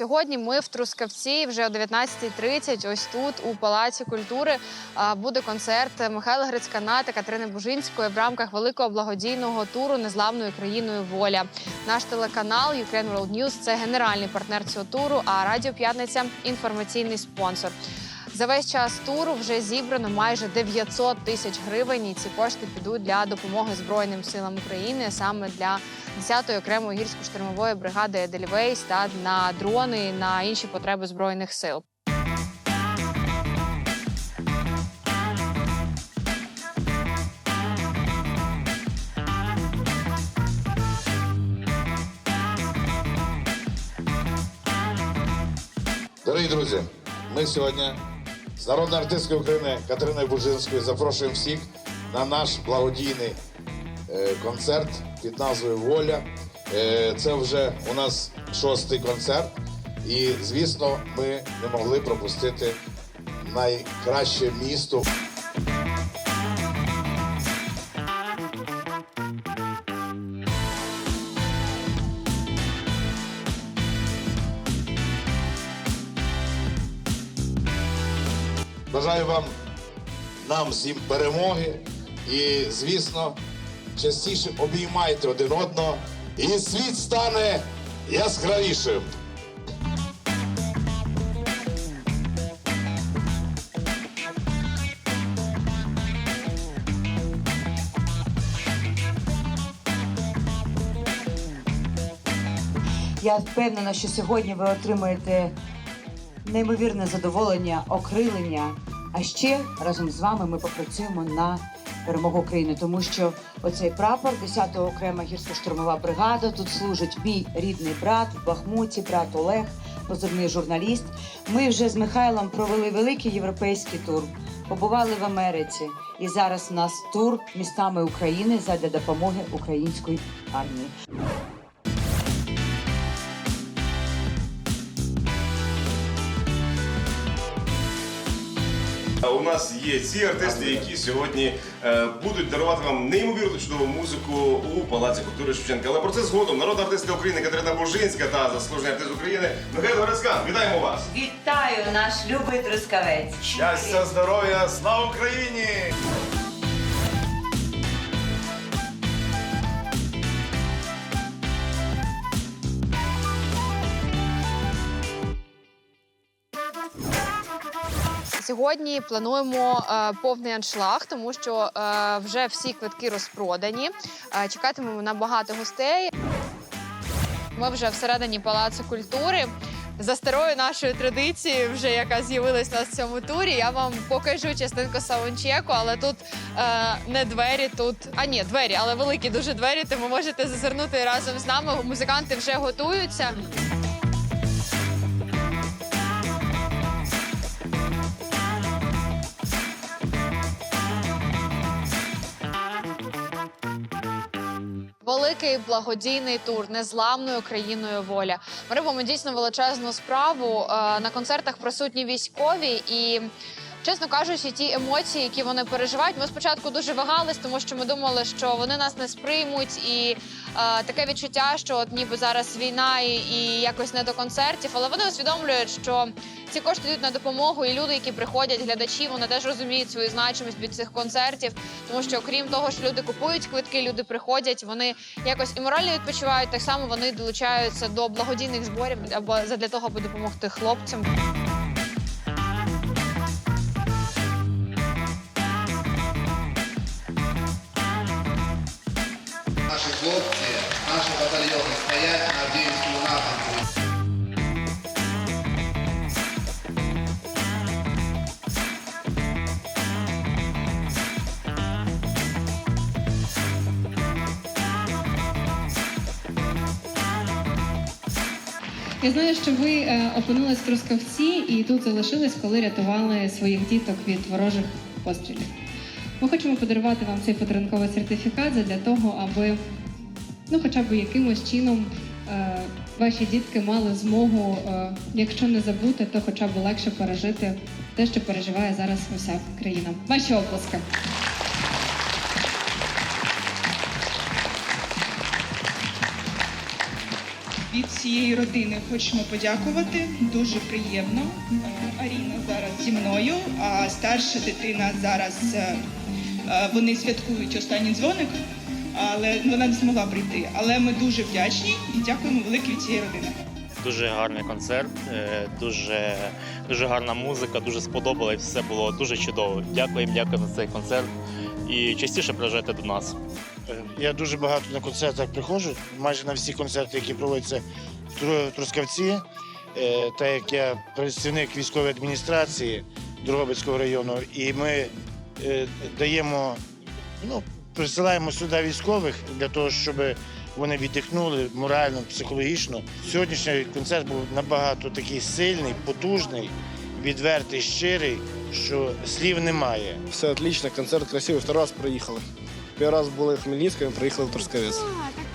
Сьогодні ми в Трускавці вже о 19.30 Ось тут, у Палаці культури, буде концерт Михайла Грицькана та Катерини Бужинської в рамках великого благодійного туру Незламною країною воля. Наш телеканал Ukraine World News – це генеральний партнер цього туру. А Радіо П'ятниця інформаційний спонсор. За весь час туру вже зібрано майже 900 тисяч гривень. І ці кошти підуть для допомоги Збройним силам України, саме для 10-ї окремої гірсько-штурмової бригади Едельвейс та на дрони на інші потреби збройних сил. Дорогі друзі, ми сьогодні з народної артистки України Катериною Бужинською запрошуємо всіх на наш благодійний е, концерт під назвою Воля. Е, Це вже у нас шостий концерт, і звісно, ми не могли пропустити найкраще місто. Бажаю вам нам всім перемоги і, звісно, частіше обіймайте один одного, і світ стане яскравішим. Я впевнена, що сьогодні ви отримаєте неймовірне задоволення, окрилення. А ще разом з вами ми попрацюємо на перемогу України, тому що оцей прапор 10-го окрема гірсько-штурмова бригада. Тут служить мій рідний брат в Бахмуті, брат Олег, позивний журналіст. Ми вже з Михайлом провели великий європейський тур. Побували в Америці, і зараз у нас тур містами України задля допомоги української армії. У нас є ці артисти, які сьогодні е, будуть дарувати вам неймовірно чудову музику у Палаці культури Шевченка. Але про це згодом народна артистка України Катерина Божинська та заслужений артист України Михайло Грицькан. Вітаємо вас! Вітаю наш любий трускавець. Щастя, здоров'я, слава Україні! Сьогодні плануємо е, повний аншлаг, тому що е, вже всі квитки розпродані. Е, чекатимемо на багато гостей. Ми вже всередині палацу культури. За старою нашою традицією, вже яка з'явилась в цьому турі, я вам покажу частинку саундчеку, але тут е, не двері, тут а ні, двері, але великі дуже двері. Тому можете зазирнути разом з нами. Музиканти вже готуються. Великий благодійний тур незламною країною воля. Ми робимо дійсно величезну справу. Е, На концертах присутні військові і. Чесно кажучи, ті емоції, які вони переживають, ми спочатку дуже вагались, тому що ми думали, що вони нас не сприймуть, і е, таке відчуття, що от ніби зараз війна і, і якось не до концертів. Але вони усвідомлюють, що ці кошти йдуть на допомогу, і люди, які приходять, глядачі, вони теж розуміють свою значимість від цих концертів, тому що окрім того, що люди купують квитки, люди приходять, вони якось і морально відпочивають. Так само вони долучаються до благодійних зборів або задля того, аби допомогти хлопцям. Наші хлопці, наші батальйони стоять на Авдіївському напрямку. Я знаю, що ви е, опинились в Трускавці і тут залишились, коли рятували своїх діток від ворожих пострілів. Ми хочемо подарувати вам цей подарунковий сертифікат для того, аби ну, хоча б якимось чином е, ваші дітки мали змогу, е, якщо не забути, то хоча б легше пережити те, що переживає зараз уся країна. Ваші оплески. Від всієї родини хочемо подякувати. Дуже приємно. Е, Аріна зараз зі мною, а старша дитина зараз е, е, вони святкують останній дзвоник, але вона не змогла прийти. Але ми дуже вдячні і дякуємо велике від цієї родини. Дуже гарний концерт, дуже, дуже гарна музика, дуже сподобалось, все було дуже чудово. Дякуємо, дякуємо за цей концерт. І частіше приїжджайте до нас. Е, Я дуже багато на концертах приходжу, майже на всі концерти, які проводяться в Трускавці. Е, Так як я представник військової адміністрації Дрогобицького району, і ми е, даємо, ну, присилаємо сюди військових для того, щоб вони віддихнули морально, психологічно. Сьогоднішній концерт був набагато такий сильний, потужний, відвертий, щирий, що слів немає. Все отлично, концерт красивий, второй раз приїхали. Перший раз були в Хмельницькому, приїхали в Трускавець.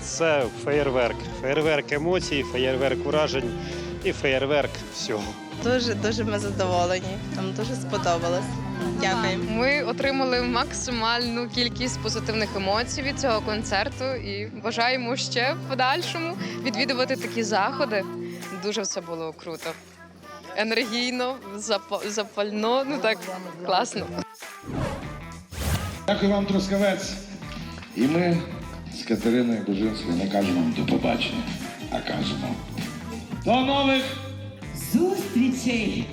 Це феєрверк. Феєрверк емоцій, феєрверк уражень і феєрверк всього. Дуже дуже ми задоволені. Нам дуже сподобалось. Дякуємо. Ми отримали максимальну кількість позитивних емоцій від цього концерту і бажаємо ще в подальшому відвідувати такі заходи. Дуже все було круто. Енергійно, запа- запально, ну так класно. Дякую вам, Трускавець. І ми з Катериною Бужинською не кажемо до побачення, а кажемо до нових Зустрічей!